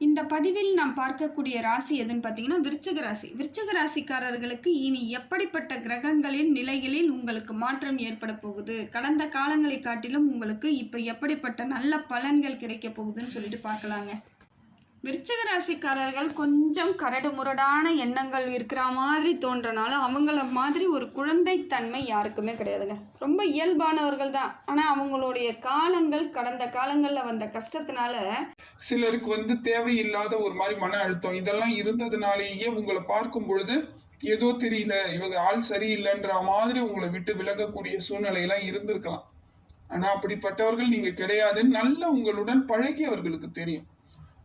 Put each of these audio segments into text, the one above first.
இந்த பதிவில் நாம் பார்க்கக்கூடிய ராசி எதுன்னு பார்த்தீங்கன்னா விருச்சக ராசி. விருச்சக ராசிக்காரர்களுக்கு இனி எப்படிப்பட்ட கிரகங்களின் நிலைகளில் உங்களுக்கு மாற்றம் ஏற்பட போகுது? கடந்த காலங்களை காட்டிலும் உங்களுக்கு இப்போ எப்படிப்பட்ட நல்ல பலன்கள் கிடைக்க போகுதுன்னு சொல்லிட்டு பார்க்கலாங்க. விருச்சக ராசிக்காரர்கள் கொஞ்சம் கரடு முரடான எண்ணங்கள் இருக்கிற மாதிரி தோன்றனால அவங்கள மாதிரி ஒரு குழந்தைத்தன்மை யாருக்குமே கிடையாதுங்க. ரொம்ப இயல்பானவர்கள் தான். ஆனால் அவங்களுடைய காலங்கள் கடந்த காலங்களில் வந்த கஷ்டத்தினால சிலருக்கு வந்து தேவையில்லாத ஒரு மாதிரி மன அழுத்தம் இதெல்லாம் இருந்ததுனாலேயே உங்களை பார்க்கும் பொழுது ஏதோ தெரியல இவங்க ஆள் சரியில்லைன்ற மாதிரி உங்களை விட்டு விலகக்கூடிய சூழ்நிலையெல்லாம் இருந்திருக்கலாம். ஆனால் அப்படிப்பட்டவர்கள் நீங்கள் கிடையாது. நல்ல உங்களுடன் பழகியவர்களுக்கு தெரியும்.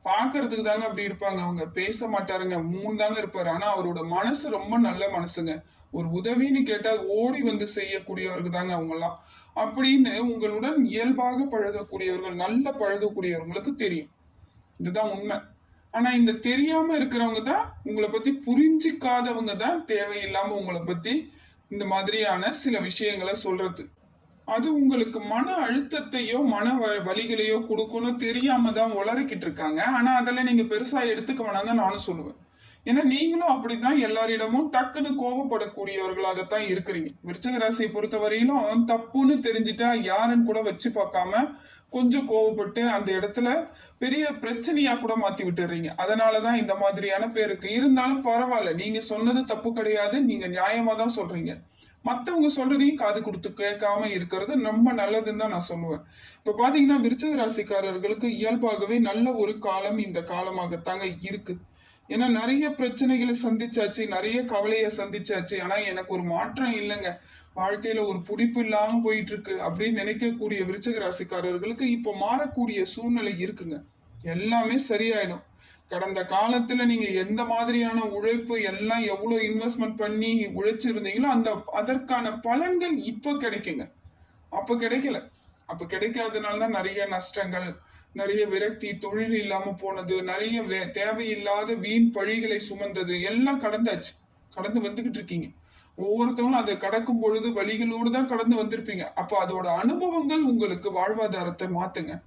பார்க்கறதுக்கு தாங்க அப்படி இருப்பாங்க. அவங்க பேச மாட்டாருங்க. மூணு தாங்க இருப்பாரு. ஆனா அவரோட மனசு ரொம்ப நல்ல மனசுங்க. ஒரு உதவின்னு கேட்டால் ஓடி வந்து செய்யக்கூடியவர்கள் தாங்க அவங்கெல்லாம். அப்படின்னு உங்களுடன் இயல்பாக பழகக்கூடியவர்கள் நல்ல பழகக்கூடியவங்களுக்கு தெரியும். இதுதான் உண்மை. ஆனா இந்த தெரியாம இருக்கிறவங்க தான் உங்களை பத்தி புரிஞ்சிக்காதவங்க தான் தேவையில்லாம உங்களை பத்தி இந்த மாதிரியான சில விஷயங்களை சொல்றது. அது உங்களுக்கு மன அழுத்தத்தையோ மன வ- வலிகளையோ கொடுக்கணும் தெரியாம தான் உளறிக்கிட்டு இருக்காங்க. ஆனா அதெல்லாம் நீங்க பெருசா எடுத்துக்க வேணாம் தான் நானும் சொல்லுவேன். ஏன்னா நீங்களும் அப்படிதான் எல்லாரிடமும் டக்குன்னு கோபப்படக்கூடியவர்களாகத்தான் இருக்கிறீங்க. விருச்சக ராசியை பொறுத்த வரையிலும் தப்புன்னு தெரிஞ்சுட்டா யாருன்னு கூட வச்சு பார்க்காம கொஞ்சம் கோவப்பட்டு அந்த இடத்துல பெரிய பிரச்சனையா கூட மாத்தி விட்டுறீங்க. அதனாலதான் இந்த மாதிரியான பேருக்கு. இருந்தாலும் பரவாயில்ல. நீங்க சொன்னது தப்பு கிடையாது. நீங்க நியாயமா தான் சொல்றீங்க. மற்றவங்க சொல்றதையும் காது கொடுத்து கேட்காம இருக்கிறது ரொம்ப நல்லதுன்னு தான் நான் சொல்லுவேன். இப்ப பாத்தீங்கன்னா விருச்சக ராசிக்காரர்களுக்கு இயல்பாகவே நல்ல ஒரு காலம் இந்த காலமாகத்தாங்க இருக்கு. ஏன்னா நிறைய பிரச்சனைகளை சந்திச்சாச்சு நிறைய கவலையை சந்திச்சாச்சு. ஆனா எனக்கு ஒரு மாற்றம் இல்லைங்க. வாழ்க்கையில ஒரு பிடிப்பு இல்லாம போயிட்டு இருக்கு அப்படின்னு நினைக்கக்கூடிய விருச்சக ராசிக்காரர்களுக்கு இப்போ மாறக்கூடிய சூழ்நிலை இருக்குங்க. எல்லாமே சரியாயிடும். கடந்த காலத்துல நீங்க எந்த மாதிரியான உழைப்பு எல்லாம் எவ்வளவு இன்வெஸ்ட்மெண்ட் பண்ணி உழைச்சிருந்தீங்களோ அந்த அதற்கான பலன்கள் இப்போ கிடைக்குங்க. அப்ப கிடைக்கல. அப்ப கிடைக்காதனால தான் நிறைய நஷ்டங்கள் நிறைய விரக்தி தொழில் இல்லாம போனது நிறைய வே- தேவையில்லாத வீண் பழிகளை சுமந்தது எல்லாம் கடந்தாச்சு. கடந்து வந்துகிட்டு இருக்கீங்க. ஒவ்வொருத்தவங்களும் அதை கடக்கும் பொழுது வழிகளோடு தான் கடந்து வந்திருப்பீங்க. அப்ப அதோட அனுபவங்கள் உங்களுக்கு வாழ்வாதாரத்தை மாத்துங்க.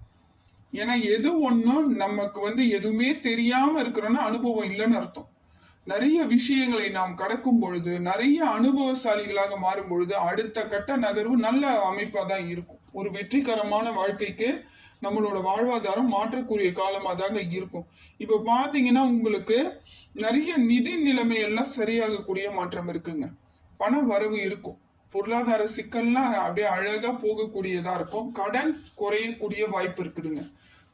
ஏன்னா எது ஒன்றும் நமக்கு வந்து எதுவுமே தெரியாமல் இருக்கிறோன்னா அனுபவம் இல்லைன்னு அர்த்தம். நிறைய விஷயங்களை நாம் கடக்கும் பொழுது நிறைய அனுபவசாலிகளாக மாறும் பொழுது அடுத்த கட்ட நகர்வு நல்ல அமைப்பாக தான் இருக்கும். ஒரு வெற்றிகரமான வாழ்க்கைக்கு நம்மளோட வாழ்வாதாரம் மாற்றக்கூடிய காலமாக தாங்க இருக்கும். இப்போ பார்த்தீங்கன்னா உங்களுக்கு நிறைய நிதி நிலைமை எல்லாம் சரியாகக்கூடிய மாற்றம் இருக்குங்க. பண வரவு இருக்கும். பொருளாதார சிக்கல்லாம் அப்படியே அழகாக போகக்கூடியதாக இருக்கும். கடன் குறையக்கூடிய வாய்ப்பு இருக்குதுங்க.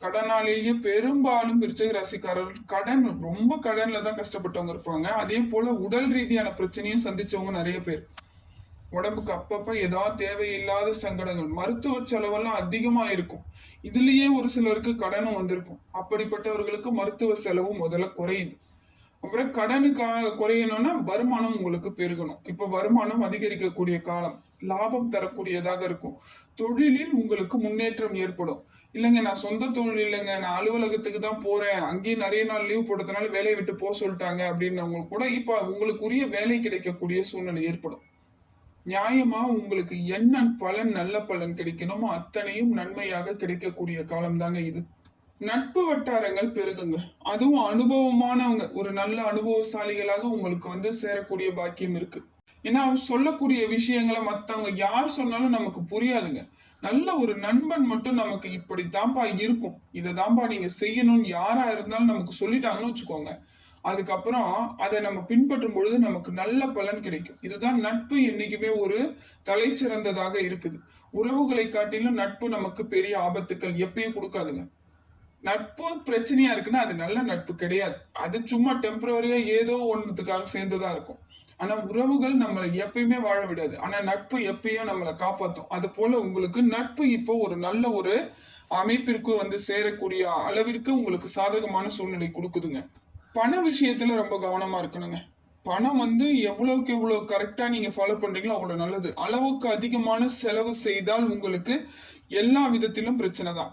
கடனாலேயே பெரும்பாலும் விருச்சக ராசிக்காரர்கள் கடன் ரொம்ப கடன்ல தான் கஷ்டப்பட்டவங்க இருப்பாங்க. அதே போல உடல் ரீதியான பிரச்சனையும் சந்திச்சவங்க நிறைய பேர். உடம்புக்கு அப்பப்ப ஏதாவது தேவையில்லாத சங்கடங்கள் மருத்துவ செலவெல்லாம் அதிகமா இருக்கும். இதுலயே ஒரு சிலருக்கு கடனும் வந்திருக்கும். அப்படிப்பட்டவர்களுக்கு மருத்துவ செலவும் முதல்ல குறையுது. அப்புறம் கடனுக்காக குறையணும்னா வருமானம் உங்களுக்கு பெருகணும். இப்ப வருமானம் அதிகரிக்கக்கூடிய காலம் லாபம் தரக்கூடியதாக இருக்கும். தொழிலில் உங்களுக்கு முன்னேற்றம் ஏற்படும். இல்லைங்க நான் சொந்த தொழில் இல்லைங்க. நான் அலுவலகத்துக்கு தான் போறேன். அங்கேயும் நிறைய நாள் லீவ் போட்டதுனால வேலையை விட்டு போக சொல்லிட்டாங்க அப்படின்னவங்களுக்கு கூட இப்போ உங்களுக்குரிய வேலை கிடைக்கக்கூடிய சூழ்நிலை ஏற்படும். நியாயமா உங்களுக்கு என்ன பலன் நல்ல பலன் கிடைக்கணுமோ அத்தனையும் நன்மையாக கிடைக்கக்கூடிய காலம் தாங்க இது. நட்பு வட்டாரங்கள் பெருகுங்க. அதுவும் அனுபவமானவங்க. ஒரு நல்ல அனுபவசாலிகளாக உங்களுக்கு வந்து சேரக்கூடிய பாக்கியம் இருக்கு. ஏன்னா சொல்லக்கூடிய விஷயங்களை மற்றவங்க யார் சொன்னாலும் நமக்கு புரியாதுங்க. நல்ல ஒரு நண்பன் மட்டும் நமக்கு இப்படி தான்ப்பா இருக்கும். இதை தாம்பா நீங்க செய்யணும்னு யாரா இருந்தாலும் நமக்கு சொல்லிட்டாங்கன்னு வச்சுக்கோங்க. அதுக்கப்புறம் அதை நம்ம பின்பற்றும் பொழுது நமக்கு நல்ல பலன் கிடைக்கும். இதுதான் நட்பு என்னைக்குமே ஒரு தலை சிறந்ததாக இருக்குது. உறவுகளை காட்டிலும் நட்பு நமக்கு பெரிய ஆபத்துக்கள் எப்பயும் கொடுக்காதுங்க. நட்பு பிரச்சனையா இருக்குன்னா அது நல்ல நட்பு கிடையாது. அது சும்மா டெம்பரவரியா ஏதோ ஒன்றுத்துக்காக சேர்ந்ததா இருக்கும். ஆனா உறவுகள் நம்மளை எப்பயுமே வாழ விடாது. ஆனா நட்பு எப்பயும் நம்மளை காப்பாற்றும் அது போல உங்களுக்கு நட்பு இப்போ ஒரு நல்ல ஒரு அமைப்பிற்கு வந்து சேரக்கூடிய அளவிற்கு உங்களுக்கு சாதகமான சூழ்நிலை கொடுக்குதுங்க. பண விஷயத்துல ரொம்ப கவனமா இருக்கணுங்க. பணம் வந்து எவ்வளவுக்கு எவ்வளவு கரெக்டா நீங்க ஃபாலோ பண்றீங்களோ அவ்வளவு நல்லது. அளவுக்கு அதிகமான செலவு செய்தால் உங்களுக்கு எல்லா விதத்திலும் பிரச்சனை தான்.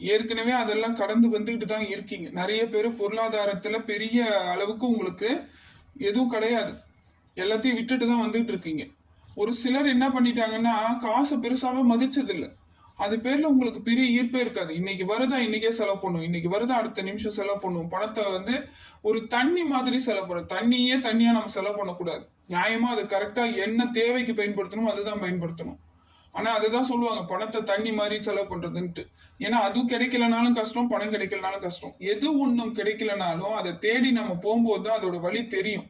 ஏற்கனவே அதெல்லாம் கடந்து வந்துகிட்டு தான் இருக்கீங்க. நிறைய பேர் பொருளாதாரத்துல பெரிய அளவுக்கு உங்களுக்கு எதுவும் கிடையாது. எல்லாத்தையும் விட்டுட்டு தான் வந்துட்டு இருக்கீங்க. ஒரு சிலர் என்ன பண்ணிட்டாங்கன்னா காசை பெருசாவே மதிச்சதில்லை. அது பேர்ல உங்களுக்கு பெரிய ஈர்ப்பே இருக்காது. இன்னைக்கு வருதா இன்னைக்கே செலவு பண்ணும். இன்னைக்கு வருதா அடுத்த நிமிஷம் செலவு பண்ணும். பணத்தை வந்து ஒரு தண்ணி மாதிரி செலவு பண்ணும் தண்ணியே தண்ணியா நம்ம செலவு பண்ணக்கூடாது. நியாயமா அது கரெக்டா என்ன தேவைக்கு பயன்படுத்தணுமோ அதுதான் பயன்படுத்தணும். ஆனா அதுதான் சொல்லுவாங்க பணத்தை தண்ணி மாதிரி செலவு பண்றதுன்ட்டு. ஏன்னா அதுவும் கிடைக்கலனாலும் கஷ்டம் பணம் கிடைக்கலனாலும் கஷ்டம். எது ஒன்றும் கிடைக்கலனாலும் அதை தேடி நம்ம போகும்போது தான் அதோட வழி தெரியும்.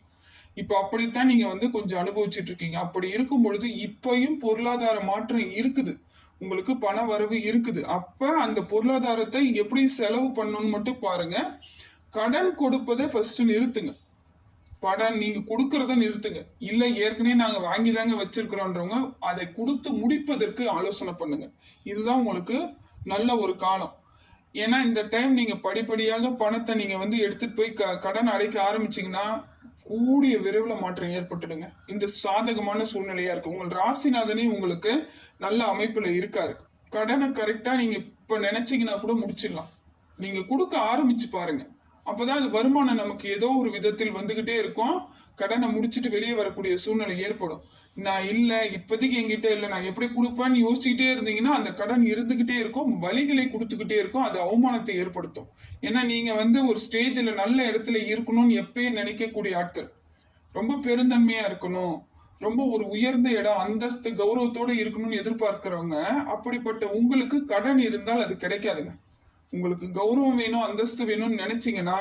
இப்போ அப்படித்தான் நீங்க வந்து கொஞ்சம் அனுபவிச்சுட்டு இருக்கீங்க. அப்படி இருக்கும் பொழுது இப்பயும் பொருளாதார மாற்றம் இருக்குது. உங்களுக்கு பண வரவு இருக்குது. அப்ப அந்த பொருளாதாரத்தை எப்படி செலவு பண்ணணும்னு மட்டும் பாருங்க. கடன் கொடுப்பதை ஃபர்ஸ்ட் நிறுத்துங்க. படம் நீங்க கொடுக்கறத நிறுத்துங்க. இல்ல ஏற்கனவே நாங்க வாங்கி தாங்க வச்சிருக்கிறோன்றவங்க அதை கொடுத்து முடிப்பதற்கு ஆலோசனை பண்ணுங்க. இதுதான் உங்களுக்கு நல்ல ஒரு காலம். ஏன்னா இந்த டைம் நீங்க படிப்படியாக பணத்தை நீங்க வந்து எடுத்துட்டு போய் க- கடன் அடைக்க ஆரம்பிச்சீங்கன்னா கூடிய விரைவில் மாற்றம் ஏற்பட்டுடுங்க. இந்த சாதகமான சூழ்நிலையா இருக்கு. உங்கள் ராசிநாதனே உங்களுக்கு நல்ல அமைப்புல இருக்காரு. கடனை கரெக்டா நீங்க இப்ப நினைச்சீங்கன்னா கூட முடிச்சிடலாம். நீங்க கொடுக்க ஆரம்பிச்சு பாருங்க. அப்பதான் அது வருமானம் நமக்கு ஏதோ ஒரு விதத்தில் வந்துகிட்டே இருக்கும். கடனை முடிச்சுட்டு வெளியே வரக்கூடிய சூழ்நிலை ஏற்படும். நான் இல்லை இப்போதைக்கு என்கிட்ட இல்லை. நான் எப்படி கொடுப்பேன்னு யோசிச்சுக்கிட்டே இருந்தீங்கன்னா அந்த கடன் இருந்துக்கிட்டே இருக்கும். வழிகளை கொடுத்துக்கிட்டே இருக்கும். அது அவமானத்தை ஏற்படுத்தும். ஏன்னா நீங்கள் வந்து ஒரு ஸ்டேஜில் நல்ல இடத்துல இருக்கணும்னு எப்பயும் நினைக்கக்கூடிய ஆட்கள். ரொம்ப பெருந்தன்மையாக இருக்கணும். ரொம்ப ஒரு உயர்ந்த இடம் அந்தஸ்து கௌரவத்தோடு இருக்கணும்னு எதிர்பார்க்குறவங்க அப்படிப்பட்ட உங்களுக்கு கடன் இருந்தால் அது கிடைக்காதுங்க. உங்களுக்கு கௌரவம் வேணும் அந்தஸ்து வேணும்னு நினச்சிங்கன்னா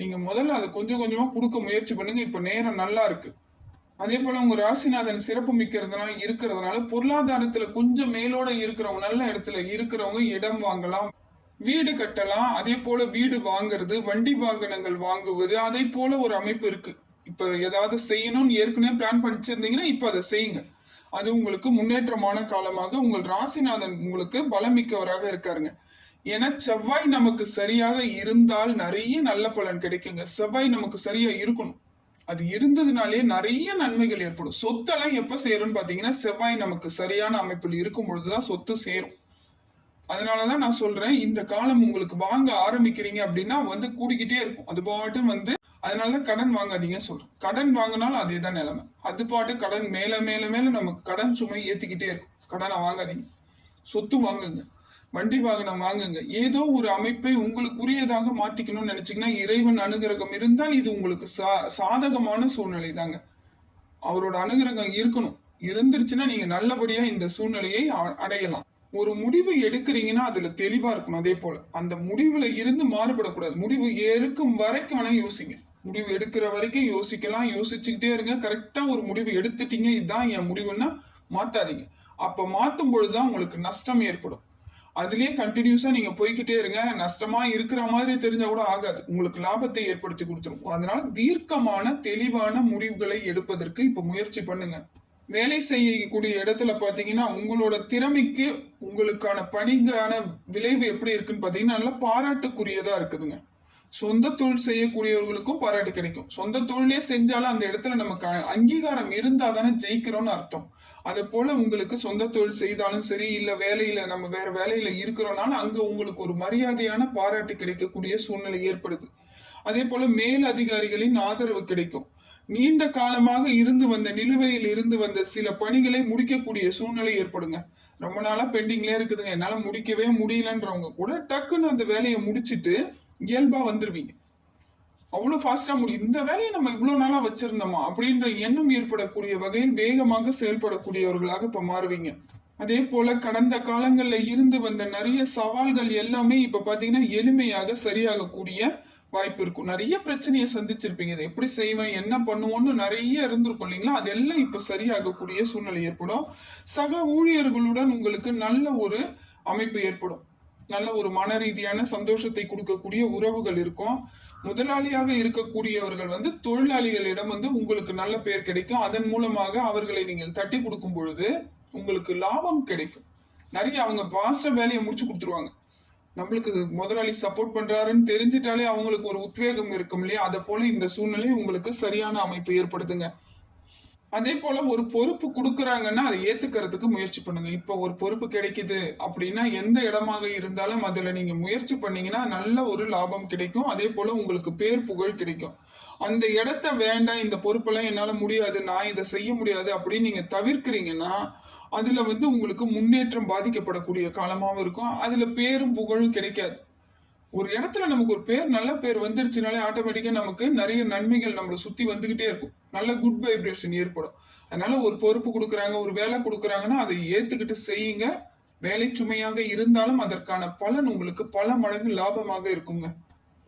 நீங்கள் முதல்ல அதை கொஞ்சம் கொஞ்சமாக கொடுக்க முயற்சி பண்ணுங்கள் இப்போ நேரம் நல்லா இருக்குது அதே போல உங்க ராசிநாதன் சிறப்பு மிக்கிறதுனால இருக்கிறதுனால பொருளாதாரத்துல கொஞ்சம் மேலோட இருக்கிறவங்க நல்ல இடத்துல இருக்கிறவங்க இடம் வாங்கலாம். வீடு கட்டலாம் அதே போல வீடு வாங்குறது வண்டி வாகனங்கள் வாங்குவது அதே போல ஒரு அமைப்பு இருக்கு. இப்ப ஏதாவது செய்யணும்னு ஏற்கனவே பிளான் பண்ணிச்சிருந்தீங்கன்னா இப்ப அதை செய்யுங்க. அது உங்களுக்கு முன்னேற்றமான காலமாக உங்கள் ராசிநாதன் உங்களுக்கு பலமிக்கவராக இருக்காருங்க. ஏன்னா செவ்வாய் நமக்கு சரியாக இருந்தால் நிறைய நல்ல பலன் கிடைக்குங்க. செவ்வாய் நமக்கு சரியா இருக்கணும். அது இருந்ததுனாலே நிறைய நன்மைகள் ஏற்படும். சொத்தெல்லாம் எப்ப சேரும்னு பாத்தீங்கன்னா செவ்வாய் நமக்கு சரியான அமைப்பில் இருக்கும் பொழுதுதான் சொத்து சேரும். அதனாலதான் நான் சொல்றேன் இந்த காலம் உங்களுக்கு வாங்க ஆரம்பிக்கிறீங்க அப்படின்னா வந்து கூடிக்கிட்டே இருக்கும். அது பாட்டு வந்து அதனாலதான் கடன் வாங்காதீங்க சொல்றேன் கடன் வாங்கினாலும் அதே தான் நிலைமை. அது பாட்டு கடன் மேல மேல மேல நமக்கு கடன் சுமை ஏத்திக்கிட்டே இருக்கும். கடனை வாங்காதீங்க. சொத்து வாங்குங்க. வண்டி வாகனம் வாங்குங்க. ஏதோ ஒரு அமைப்பை உங்களுக்குரியதாக மாத்திக்கணும்னு நினைச்சீங்கன்னா இறைவன் அனுகிரகம் இருந்தால் இது உங்களுக்கு சா சாதகமான சூழ்நிலை தாங்க அவரோட அனுகிரகம் இருக்கணும். இருந்துருச்சுன்னா நீங்க நல்லபடியா இந்த சூழ்நிலையை அ- அடையலாம். ஒரு முடிவு எடுக்கிறீங்கன்னா அதுல தெளிவா இருக்கணும். அதே போல அந்த முடிவுல இருந்து மாறுபடக்கூடாது. முடிவு இருக்கும் வரைக்கும் வேணா யோசிங்க. முடிவு எடுக்கிற வரைக்கும் யோசிக்கலாம். யோசிச்சுக்கிட்டே இருங்க. கரெக்டா ஒரு முடிவு எடுத்துட்டீங்க. இதுதான் என் முடிவுன்னா மாத்தாதீங்க. அப்ப மாத்தும் பொழுதுதான் உங்களுக்கு நஷ்டம் ஏற்படும். அதுலயே கண்டினியூஸா நீங்க போய்க்கிட்டே இருங்க. நஷ்டமா இருக்கிற மாதிரி தெரிஞ்சா கூட ஆகாது. உங்களுக்கு லாபத்தை ஏற்படுத்தி கொடுத்துரும். அதனால தீர்க்கமான தெளிவான முடிவுகளை எடுப்பதற்கு இப்ப முயற்சி பண்ணுங்க. வேலை செய்யக்கூடிய இடத்துல பாத்தீங்கன்னா உங்களோட திறமைக்கு உங்களுக்கான பணிக்கான விளைவு எப்படி இருக்குன்னு பாத்தீங்கன்னா நல்லா பாராட்டுக்குரியதா இருக்குதுங்க. சொந்த தொழில் செய்யக்கூடியவர்களுக்கும் பாராட்டு கிடைக்கும். சொந்த தொழிலே செஞ்சாலும் அந்த இடத்துல நமக்கு அங்கீகாரம் இருந்தால் தானே ஜெயிக்கிறோம்னு அர்த்தம். அதை போல உங்களுக்கு சொந்த தொழில் செய்தாலும் சரி இல்ல வேலையில நம்ம வேற வேலையில இருக்கிறோம்னாலும் அங்க உங்களுக்கு ஒரு மரியாதையான பாராட்டு கிடைக்கக்கூடிய சூழ்நிலை ஏற்படுது. அதே போல மேல் அதிகாரிகளின் ஆதரவு கிடைக்கும். நீண்ட காலமாக இருந்து வந்த நிலுவையில் இருந்து வந்த சில பணிகளை முடிக்கக்கூடிய சூழ்நிலை ஏற்படுங்க. ரொம்ப நாளா பெண்டிங்லேயே இருக்குதுங்க. என்னால முடிக்கவே முடியலன்றவங்க கூட டக்குன்னு அந்த வேலையை முடிச்சிட்டு இயல்பா வந்துருவீங்க. அவ்வளவு ஃபாஸ்டா முடியும். இந்த வேலையை நம்ம இவ்வளவு நாளா வச்சிருந்தோமா? அப்படின்ற எண்ணம் ஏற்படக்கூடிய வகையில் வேகமாக செயல்படக்கூடியவர்களாக இப்ப மாறுவீங்க. அதே போல கடந்த காலங்கள்ல இருந்து வந்த நிறைய சவால்கள் எல்லாமே இப்ப பாத்தீங்கன்னா எளிமையாக சரியாகக்கூடிய வாய்ப்பு இருக்கும். நிறைய பிரச்சனையை சந்திச்சிருப்பீங்க. இதை எப்படி செய்வேன்? என்ன பண்ணுவோன்னு நிறைய இருந்திருக்கும் இல்லைங்களா? அதெல்லாம் இப்ப சரியாகக்கூடிய சூழ்நிலை ஏற்படும். சக ஊழியர்களுடன் உங்களுக்கு நல்ல ஒரு அமைப்பு ஏற்படும். நல்ல ஒரு மன ரீதியான சந்தோஷத்தை கொடுக்கக்கூடிய உறவுகள் இருக்கும். முதலாளியாக இருக்கக்கூடியவர்கள் வந்து தொழிலாளிகளிடம் வந்து உங்களுக்கு நல்ல பெயர் கிடைக்கும். அதன் மூலமாக அவர்களை நீங்கள் தட்டி கொடுக்கும் பொழுது உங்களுக்கு லாபம் கிடைக்கும். நிறைய அவங்க பாஸ்ட வேலையை முடிச்சு கொடுத்துருவாங்க. நம்மளுக்கு முதலாளி சப்போர்ட் பண்றாருன்னு தெரிஞ்சிட்டாலே அவங்களுக்கு ஒரு உத்வேகம் இருக்கும் இல்லையா? அதை போல இந்த சூழ்நிலை உங்களுக்கு சரியான அமைப்பு ஏற்படுத்துங்க. அதே போல ஒரு பொறுப்பு கொடுக்குறாங்கன்னா அதை ஏத்துக்கிறதுக்கு முயற்சி பண்ணுங்க. இப்போ ஒரு பொறுப்பு கிடைக்குது அப்படின்னா எந்த இடமாக இருந்தாலும் அதுல நீங்க முயற்சி பண்ணீங்கன்னா நல்ல ஒரு லாபம் கிடைக்கும். அதே போல உங்களுக்கு பேர் புகழ் கிடைக்கும். அந்த இடத்த வேண்டாம் இந்த பொறுப்பெல்லாம் என்னால முடியாது நான் இதை செய்ய முடியாது அப்படின்னு நீங்க தவிர்க்கிறீங்கன்னா அதுல வந்து உங்களுக்கு முன்னேற்றம் பாதிக்கப்படக்கூடிய காலமாகவும் இருக்கும். அதுல பேரும் புகழும் கிடைக்காது. ஒரு இடத்துல நமக்கு ஒரு பேர் நல்ல பேர் வந்துருச்சுனாலே ஆட்டோமேட்டிக்காக நமக்கு நிறைய நன்மைகள் நம்மளை சுற்றி வந்துக்கிட்டே இருக்கும். நல்ல குட் வைப்ரேஷன் ஏற்படும். அதனால ஒரு பொறுப்பு கொடுக்குறாங்க ஒரு வேலை கொடுக்குறாங்கன்னா அதை ஏற்றுக்கிட்டு செய்யுங்க. வேலை சுமையாக இருந்தாலும் அதற்கான பலன் உங்களுக்கு பல மடங்கு லாபமாக இருக்குங்க.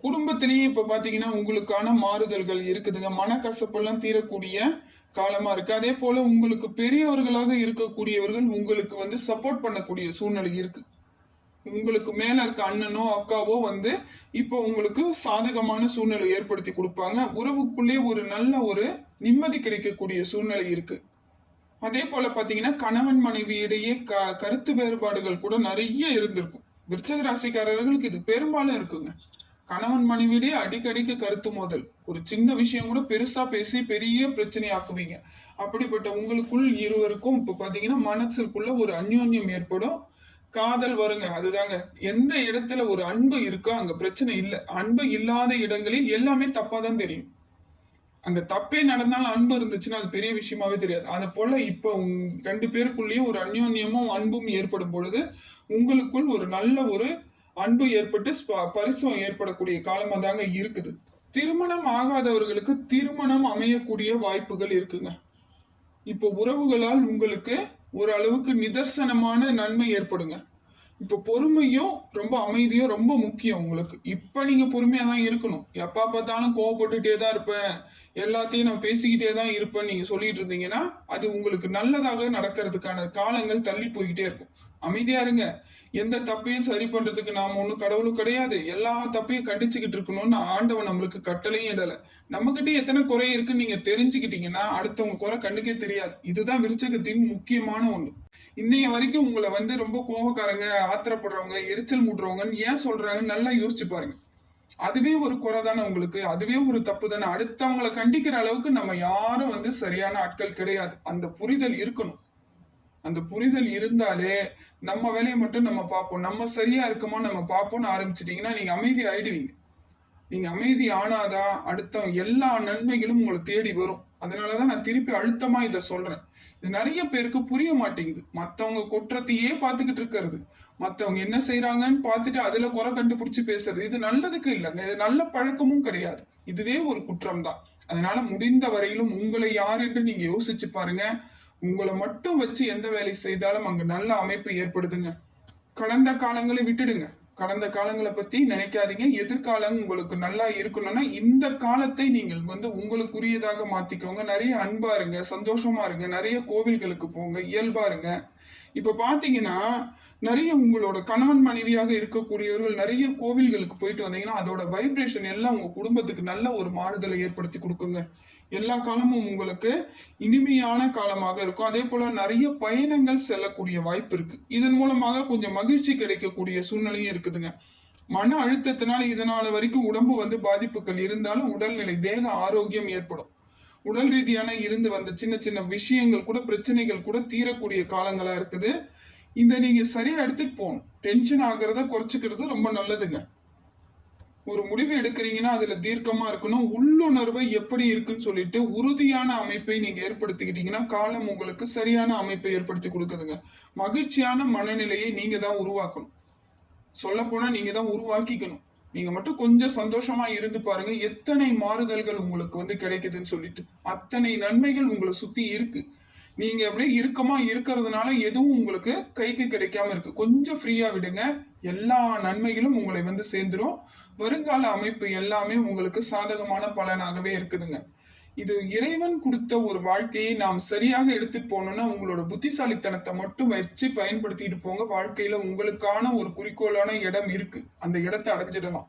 குடும்பத்திலேயே இப்போ பார்த்தீங்கன்னா உங்களுக்கான மாறுதல்கள் இருக்குதுங்க. மனக்கசப்பெல்லாம் தீரக்கூடிய காலமாக இருக்குது அதே போல் உங்களுக்கு பெரியவர்களாக இருக்கக்கூடியவர்கள் உங்களுக்கு வந்து சப்போர்ட் பண்ணக்கூடிய சூழ்நிலை இருக்குது உங்களுக்கு மேல இருக்க அண்ணனோ அக்காவோ வந்து இப்போ உங்களுக்கு சாதகமான சூழ்நிலை ஏற்படுத்தி கொடுப்பாங்க. உறவுக்குள்ளே ஒரு நல்ல ஒரு நிம்மதி கிடைக்கக்கூடிய சூழ்நிலை இருக்கு. அதே போல பாத்தீங்கன்னா கணவன் மனைவி இடையே க கருத்து வேறுபாடுகள் கூட நிறைய இருந்திருக்கும். விருச்சக ராசிக்காரர்களுக்கு இது பெரும்பாலும் இருக்குங்க. கணவன் மனைவியிடையே அடிக்கடிக்கு கருத்து மோதல். ஒரு சின்ன விஷயம் கூட பெருசா பேசி பெரிய பிரச்சனை ஆக்குவீங்க. அப்படிப்பட்ட உங்களுக்குள் இருவருக்கும் இப்போ பாத்தீங்கன்னா மனசுக்குள்ள ஒரு அந்யோன்யம் ஏற்படும். காதல் வருங்க அதுதாங்க. எந்த இடத்துல ஒரு அன்பு இருக்கோ அங்க பிரச்சனை இல்லை. அன்பு இல்லாத இடங்களில் எல்லாமே தப்பா தான் தெரியும். அங்க தப்பே நடந்தாலும் அன்பு இருந்துச்சுன்னா அது பெரிய விஷயமாவே தெரியாது. அதை போல இப்ப ரெண்டு பேருக்குள்ளேயும் ஒரு அந்யோன்யமும் அன்பும் ஏற்படும் பொழுது உங்களுக்குள் ஒரு நல்ல ஒரு அன்பு ஏற்பட்டு பரிசுவம் ஏற்படக்கூடிய காலமா தாங்க இருக்குது. திருமணம் ஆகாதவர்களுக்கு திருமணம் அமையக்கூடிய வாய்ப்புகள் இருக்குங்க. இப்போ உறவுகளால் உங்களுக்கு ஒரு அளவுக்கு நிதர்சனமான நன்மை ஏற்படுங்க. இப்போ பொறுமையும் ரொம்ப அமைதியும் ரொம்ப முக்கியம் உங்களுக்கு. இப்போ நீங்கள் பொறுமையாக தான் இருக்கணும். எப்போ பார்த்தாலும் கோவப்பட்டுட்டே தான் இருப்பேன். எல்லாத்தையும் நான் பேசிக்கிட்டே தான் இருப்பேன் நீங்கள் சொல்லிட்டு இருந்தீங்கன்னா அது உங்களுக்கு நல்லதாக நடக்கிறதுக்கான காலங்கள் தள்ளி போய்கிட்டே இருக்கும். அமைதியாக இருங்க. எந்த தப்பையும் சரி பண்ணுறதுக்கு நாம் ஒன்றும் கடவுளும் கிடையாது. எல்லா தப்பையும் கண்டிச்சுக்கிட்டு இருக்கணும்னு ஆண்டவன் நம்மளுக்கு கட்டளையும் இடலை. நம்ம கிட்ட எத்தனை குறை இருக்குன்னு நீங்க தெரிஞ்சுக்கிட்டீங்கன்னா அடுத்தவங்க குறை கண்ணுக்கே தெரியாது. இதுதான் விருச்சகத்தின் முக்கியமான ஒண்ணு. இன்னைய வரைக்கும் உங்களை வந்து ரொம்ப கோபக்காரங்க ஆத்திரப்படுறவங்க எரிச்சல் மூட்டுறவங்கன்னு ஏன் சொல்றாங்கன்னு நல்லா யோசிச்சு பாருங்க. அதுவே ஒரு குறை தானே உங்களுக்கு. அதுவே ஒரு தப்பு தானே. அடுத்தவங்களை கண்டிக்கிற அளவுக்கு நம்ம யாரும் வந்து சரியான ஆட்கள் கிடையாது. அந்த புரிதல் இருக்கணும். அந்த புரிதல் இருந்தாலே நம்ம வேலையை மட்டும் நம்ம பார்ப்போம். நம்ம சரியா இருக்குமோ நம்ம பார்ப்போம்னு ஆரம்பிச்சிட்டிங்கன்னா நீங்க அமைதி ஆயிடுவீங்க நீங்க அமைதி ஆனாதான் அடுத்த எல்லா நன்மைகளும் உங்களை தேடி வரும். அதனாலதான் நான் திருப்பி அழுத்தமா இதை சொல்றேன். இது நிறைய பேருக்கு புரிய மாட்டேங்குது. மத்தவங்க குற்றத்தையே பார்த்துக்கிட்டு இருக்கிறது. மத்தவங்க என்ன செய்கிறாங்கன்னு பார்த்துட்டு அதுல குறை கண்டுபிடிச்சு பேசுறது. இது நல்லதுக்கு இல்லைங்க. இது நல்ல பழக்கமும் கிடையாது. இதுவே ஒரு குற்றம் தான் அதனால முடிந்த வரையிலும் உங்களை யார் என்று நீங்க யோசிச்சு பாருங்க. உங்களை மட்டும் வச்சு எந்த வேலை செய்தாலும் அங்க நல்ல அமைப்பு ஏற்படுதுங்க. கடந்த காலங்களை விட்டுடுங்க. கடந்த காலங்களை பத்தி நினைக்காதீங்க. எதிர்காலம் உங்களுக்கு நல்லா இருக்கணும்னா இந்த காலத்தை நீங்கள் வந்து உங்களுக்குரியதாக மாத்திக்கோங்க. நிறைய அன்பா இருங்க சந்தோஷமா இருங்க. நிறைய கோவில்களுக்கு போங்க இயல்பா இருங்க. இப்போ பார்த்தீங்கன்னா நிறைய உங்களோட கணவன் மனைவியாக இருக்கக்கூடியவர்கள் நிறைய கோவில்களுக்கு போயிட்டு வந்தீங்கன்னா அதோட வைப்ரேஷன் எல்லாம் உங்கள் குடும்பத்துக்கு நல்ல ஒரு மாறுதலை ஏற்படுத்தி கொடுக்குங்க. எல்லா காலமும் உங்களுக்கு இனிமையான காலமாக இருக்கும். அதே போல் நிறைய பயணங்கள் செல்லக்கூடிய வாய்ப்பு இருக்குது இதன் மூலமாக கொஞ்சம் மகிழ்ச்சி கிடைக்கக்கூடிய சூழ்நிலையும் இருக்குதுங்க. மன அழுத்தத்தினால இதனால வரைக்கும் உடம்பு வந்து பாதிப்புகள் இருந்தாலும் உடல்நிலை தேக ஆரோக்கியம் ஏற்படும். உடல் ரீதியான இருந்து வந்த சின்ன சின்ன விஷயங்கள் கூட பிரச்சனைகள் கூட தீரக்கூடிய காலங்களா இருக்குது. இந்த நீங்க சரியா எடுத்துட்டு போகணும். டென்ஷன் ஆகிறத குறைச்சிக்கிறது ரொம்ப நல்லதுங்க. ஒரு முடிவு எடுக்கிறீங்கன்னா அதுல தீர்க்கமா இருக்கணும். உள்ளுணர்வை எப்படி இருக்குன்னு சொல்லிட்டு உறுதியான அமைப்பை நீங்க ஏற்படுத்திக்கிட்டீங்கன்னா காலம் உங்களுக்கு சரியான அமைப்பை ஏற்படுத்தி கொடுக்குதுங்க. மகிழ்ச்சியான மனநிலையை நீங்க தான் உருவாக்கணும். சொல்ல போனா நீங்க தான் உருவாக்கிக்கணும். நீங்க மட்டும் கொஞ்சம் சந்தோஷமா இருந்து பாருங்க எத்தனை மாறுதல்கள் உங்களுக்கு வந்து கிடைக்குதுன்னு சொல்லிட்டு அத்தனை நன்மைகள் உங்களை சுத்தி இருக்கு. நீங்க அப்படியே இறுக்கமா இருக்கிறதுனால எதுவும் உங்களுக்கு கைக்கு கிடைக்காம இருக்கு. கொஞ்சம் ஃப்ரீயா விடுங்க. எல்லா நன்மைகளும் உங்களை வந்து சேர்ந்துரும். வருங்கால அமைப்பு எல்லாமே உங்களுக்கு சாதகமான பலனாகவே இருக்குதுங்க. இது இறைவன் கொடுத்த ஒரு வாழ்க்கையை நாம் சரியாக எடுத்துட்டு போனோம்னா உங்களோட புத்திசாலித்தனத்தை மட்டும் வச்சு பயன்படுத்திட்டு போங்க. வாழ்க்கையில உங்களுக்கான ஒரு குறிக்கோளான இடம் இருக்கு. அந்த இடத்தை அடைஞ்சிடலாம்.